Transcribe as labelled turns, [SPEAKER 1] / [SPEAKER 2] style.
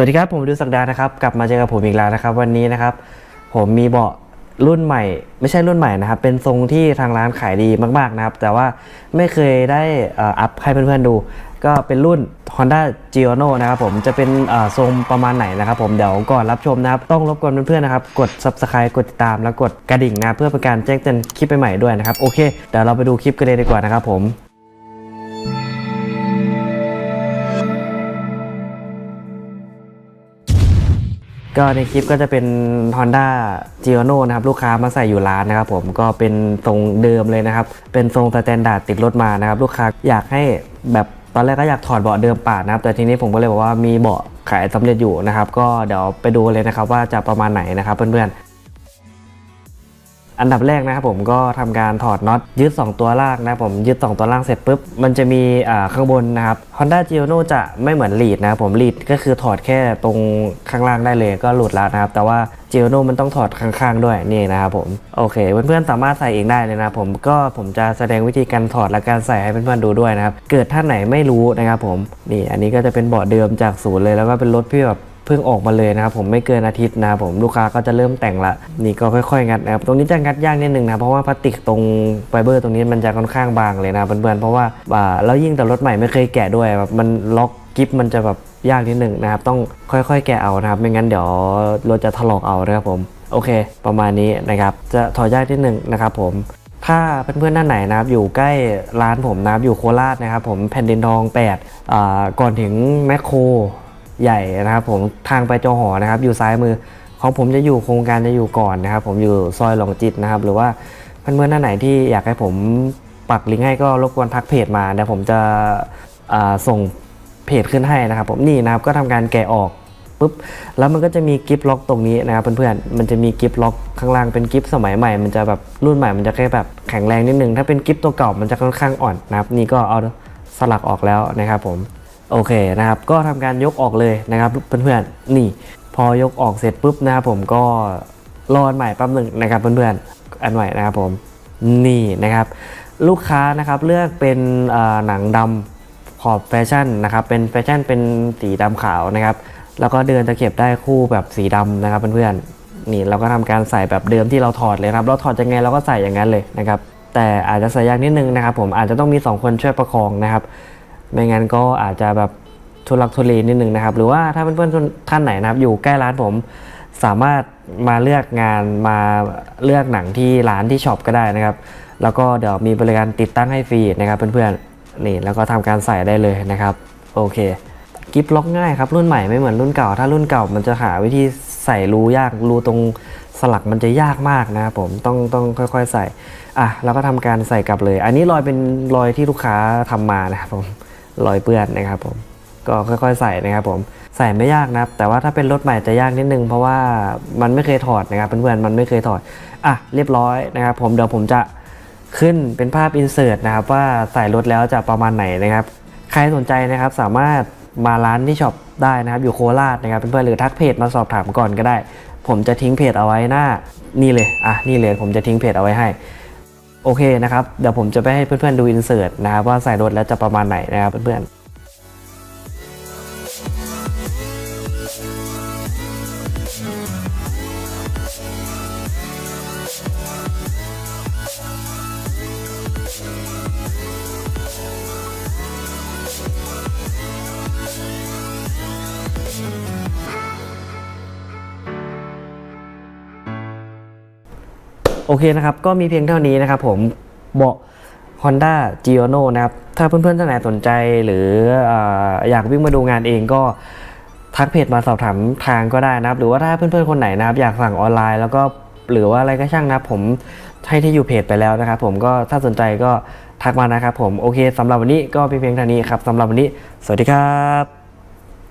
[SPEAKER 1] วัสดีครับ ผมดูสักดานะครับ กลับมาเจอกับผมอีกแล้วนะครับ วันนี้นะครับ ผมมีเบาะรุ่นใหม่ ไม่ใช่รุ่นใหม่นะครับ เป็นทรงที่ทางร้านขายดีมากๆนะครับ แต่ว่าไม่เคยได้อัพให้เพื่อนๆดู ก็เป็นรุ่น Honda g i o n o นะครับผมจะเป็นทรงประมาณไหนนะครับ ผมเดี๋ยวก่อนรับชมนะครับ ต้องรบกวนเพื่อนๆนะครับ กด subscribe กดติดตามแล้วกดกระดิ่งนะเพื่อเป็นการแจ้งเตือนคลิปใหม่ๆด้วยนะครับโอเคเดี๋ยวเราไปดูคลิปกันเลยดีกว่านะครับผม ก็ในคลิปก็จะเป็น Honda g i o n o นะครับลูกค้ามาใส่อยู่ร้านนะครับผมก็เป็นทรงเดิมเลยนะครับ เป็นทรงสแตนดาร์ดติดรถมานะครับ ลูกค้าอยากให้แบบตอนแรกก็อยากถอดเบาะเดิมปาดนะครับแต่ทีนี้ผมก็เลยบอกว่ามีเบาะขายสำเร็จอยู่นะครับ ก็เดี๋ยวไปดูเลยนะครับว่าจะประมาณไหนนะครับเพื่อนๆ อันดับแรกนะครับผมก็ทำการถอดน็อตยึด 2 ตัวล่างนะผมยึด 2 ตัวล่างเสร็จปุ๊บ มันจะมีข้างบนนะครับ Honda g i o n o จะไม่เหมือนลีดนะผมลีดก็คือถอดแค่ตรงข้างล่างได้เลยก็หลุดแล้วนะครับ แต่ว่า g i o n o มันต้องถอดข้างๆด้วยนี่นะครับผมโอเคเพื่อนๆสามารถใส่เองได้เลยนะผมก็ผมจะแสดงวิธีการถอดและการใส่ให้เพื่อนๆดูด้วยนะครับเกิดท่านไหนไม่รู้นะครับผมนี่อันนี้ก็จะเป็นเบาะเดิมจากศูนย์เลยแล้วก็เป็นรถที่แบบ พิ่งออกมาเลยนะครับผมไม่เกินอาทิตย์นะครับผมลูกค้าก็จะเริ่มแต่งละนี่ก็ค่อยๆงัดนะครับตรงนี้จะงัดยากนิดนึงนะเพราะว่าพลาสติกตรงไฟเบอร์ตรงนี้มันจะค่อนข้างบางเลยนะเพื่อนๆเพราะว่าอ่าแล้วยิ่งแต่รถใหม่ไม่เคยแกะด้วยแบบมันล็อกกิฟมันจะแบบยากนิดนึงนะครับต้องค่อยๆ แกะเอานะครับไม่งั้นเดี๋ยวรถจะถลอกเอานะครับผมโอเค ประมาณนี้นะครับจะถอดยากนิดนึงนะครับผมถ้าเพื่อนๆท่านไหนนะครับอยู่ใกล้ร้านผมนะครับอยู่โคราชนะครับผมแผ่นดินทอง8อ่าก่อนถึงแมคโคร ใหญ่นะครับผมทางไปจอหอนะครับ อยู่ซ้ายมือของผมจะอยู่โครงการจะอยู่ก่อนนะครับ ผมอยู่ซอยหลงจิตนะครับ หรือว่าเพื่อนๆท่านไหนที่อยากให้ผมปักลิงก์ให้ก็รบกวนทักเพจมาเดี๋ยวผมจะส่งเพจขึ้นให้นะครับ ผมนี่นะครับก็ทำการแกะออกปุ๊บแล้วมันก็จะมีกิฟต์ล็อกตรงนี้นะครับเพื่อนๆมันจะมีกิฟต์ล็อกข้างล่างเป็นกิฟต์สมัยใหม่ มันจะแบบรุ่นใหม่มันจะแค่แบบแข็งแรงนิดนึงถ้าเป็นกิฟตัวเก่ามันจะค่อนข้างอ่อนนะครับ นี่ก็เอาสลักออกแล้วนะครับผม โอเคนะครับ ก็ทำการยกออกเลยนะครับเพื่อนๆนี่ พอยกออกเสร็จปุ๊บนะครับผมก็รออันใหม่แป๊บหนึ่งนะครับเพื่อนๆอันใหม่นะครับผมนี่นะครับ ลูกค้านะครับเลือกเป็นหนังดำขอบแฟชั่นนะครับ เป็นแฟชั่นเป็นสีดำขาวนะครับ แล้วก็เดินตะเข็บได้คู่แบบสีดำนะครับเพื่อนๆนี่เราก็ทำการใส่แบบเดิมที่เราถอดเลยครับ เราถอดยังไงเราก็ใส่อย่างนั้นเลยนะครับ แต่อาจจะใส่ยากนิดนึงนะครับ ผมอาจจะต้องมี 2 คนช่วยประคองนะครับ ไม่งั้นก็อาจจะแบบทุลักทุเลนิดนึงนะครับ หรือว่าถ้าเพื่อนๆท่านไหนนะครับ อยู่ใกล้ร้านผมสามารถมาเลือกงานมาเลือกหนังที่ร้านที่ช็อปก็ได้นะครับ แล้วก็เดี๋ยวมีบริการติดตั้งให้ฟรีนะครับเพื่อนๆนี่แล้วก็ทำการใส่ได้เลยนะครับ โอเคกิฟล็อกง่ายครับรุ่นใหม่ไม่เหมือนรุ่นเก่า ถ้ารุ่นเก่ามันจะหาวิธีใส่รูยากรูตรงสลักมันจะยากมากนะครับผมต้องต้องค่อย ๆ ใส่อะแล้วก็ทำการใส่กลับเลย อันนี้รอยเป็นรอยที่ลูกค้าทำมานะครับผม รอยเปื้อนนะครับผมก็ค่อยๆ ใส่นะครับผมใส่ไม่ยากนะครับ แต่ว่าถ้าเป็นรถใหม่จะยากนิดนึง เพราะว่ามันไม่เคยถอดนะครับเพื่อนๆมันไม่เคยถอดอะเรียบร้อยนะครับ ผมเดี๋ยวผมจะขึ้นเป็นภาพอินเสิร์ตนะครับ ว่าใส่รถแล้วจะประมาณไหนนะครับ ใครสนใจนะครับสามารถมาร้านที่ช็อปได้นะครับอยู่โคราชนะครับเพื่อนๆหรือทักเพจมาสอบถามก่อนก็ได้ ผมจะทิ้งเพจเอาไว้หน้านี่เลยอะนี่เลยผมจะทิ้งเพจเอาไว้ให้ โอเคนะครับ เดี๋ยวผมจะไปให้เพื่อนๆดูอินเสิร์ตนะครับว่าใส่รถแล้วจะประมาณไหนนะครับเพื่อนๆ โอเคนะครับ ก็มีเพียงเท่านี้นะครับผมเบาะ Honda g i o n o นะครับ ถ้าเพื่อนๆท่านไหนสนใจหรือออยากวิ่งมาดูงานเองก็ทักเพจมาสอบถามทางก็ได้นะครับ หรือว่าถ้าเพื่อนๆคนไหนนะครับ อยากสั่งออนไลน์แล้วก็หรือว่าอะไรก็ช่างนะครับ ผมให้ที่อยู่เพจไปแล้วนะครับ ผมก็ถ้าสนใจก็ทักมานะครับ ผมโอเคสำหรับวันนี้ก็เพียงเท่านี้ครับสำหรับวันนี้ สวัสดีครับ